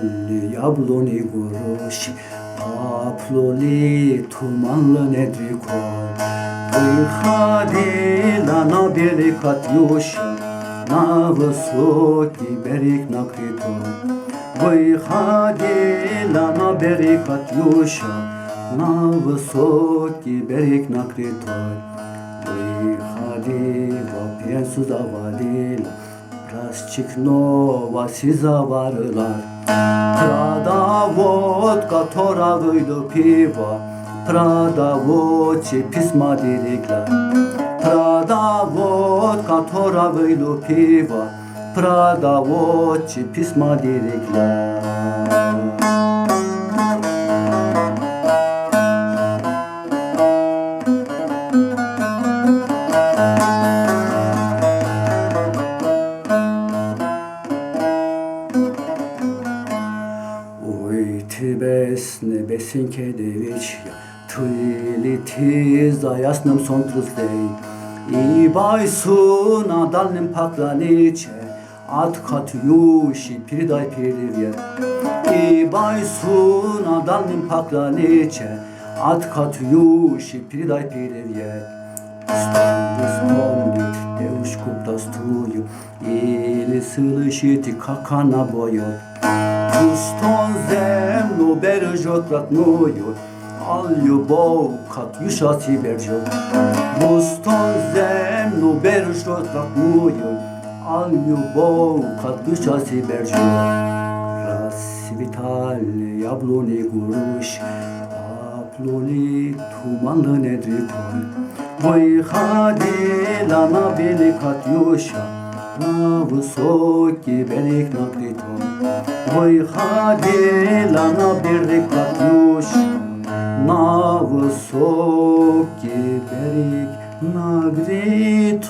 Halli yabloni guruş Paploli tumanlı nedriko Pıyhadi lana belik atyuş Na vısoki berik nakrito Pıyhadi lana berik atyuş Na vısoki berik nakrito Pıyhadi vapyen sudavadila Krasčiknova svi zavarlar Prada vodka, tora vojdo piva. Prada voći pisma diriklar Prada vodka, tora vojdo piva. Prada voći pisma diriklar besne besinke deviç Tüyliti zayasnım son truzdey İyi baysun adalnim paklaniçe At katiyuşi piriday pirdivye İyi baysun adalnim paklaniçe At katiyuşi piriday pirdivye İstanbul İstanbul devuş kupdastuyu İli sılışiti kakana boyu Kuston zer слышите, как она поет Пустон землю бережет родную Ал любовь, Катюша тебе ждет Пустон землю бережет родную Ал любовь, Катюша тебе ждет Расцветали яблони груши Оплыли туманно недалеко Выходила на берег Катюша На высокий берег накрытой Выходила на берег Катюша На высокий берег нагретой